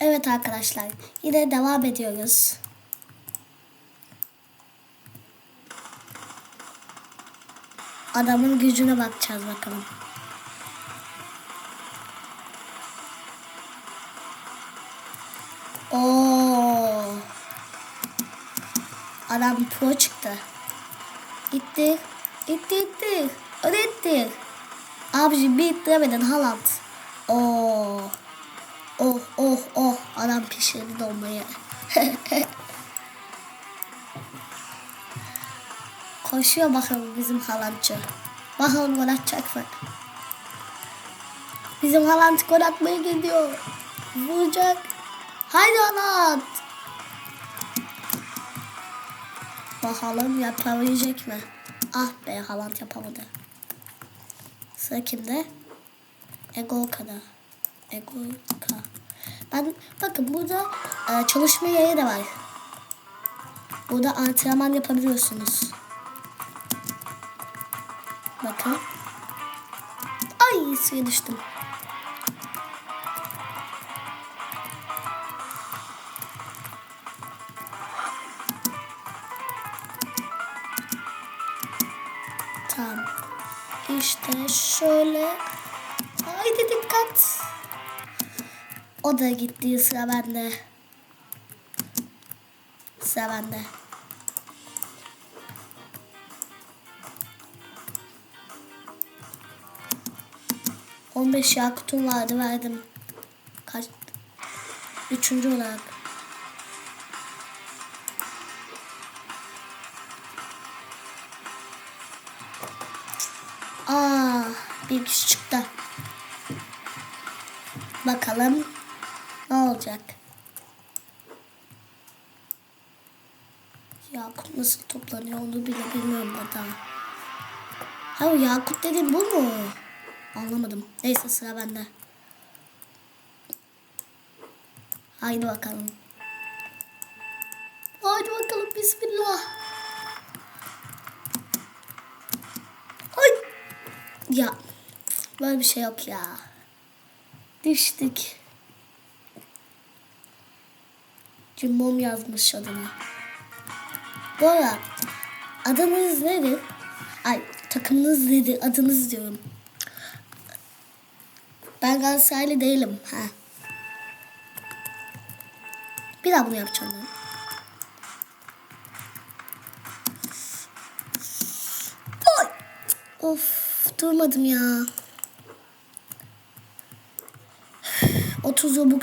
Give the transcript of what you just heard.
Evet arkadaşlar yine devam ediyoruz. Adamın gücüne bakacağız bakalım. Oo. Adam pro çıktı. Gitti. Gitti gitti. Öyle gitti. Abicim bir ittiremedin Haaland. Oo. Adam pişirdi dolmayı. Koşuyor bakalım bizim Haaland'cı. Bakalım gol atacak mı? Bizim Haaland gol atmaya gidiyor. Vuracak. Haydi Haaland. Bakalım yapabilecek mi? Ah be Haaland yapamadı. Sıra kimde? Egolka'da. Egolka. Ben bakın burada e, çalışma yeri de var. Burada antrenman yapabiliyorsunuz. Bakın. Ay suya düştüm. Tamam. İşte şöyle. Haydi dikkat. O da gitti sıra bende. Sıra bende. On beş yakutum vardı verdim. Kaç? Üçüncü olarak. Aa, bir kişi çıktı. Bakalım ne olacak? Yakut nasıl toplanıyor onu bile bilmiyorum da daha. Hayır Yakut dediğin bu mu? Anlamadım. Neyse sıra bende. Haydi bakalım. Haydi bakalım bismillah. Ay. Ya böyle bir şey yok ya. Düştük. Cimbom yazmış adına. Bu arada adınız nedir? Ay takımınız nedir? Adınız diyorum. Ben Galatasaraylı değilim. Ha. Bir daha bunu yapacağım ben. Oy! Of durmadım ya. 30 Robux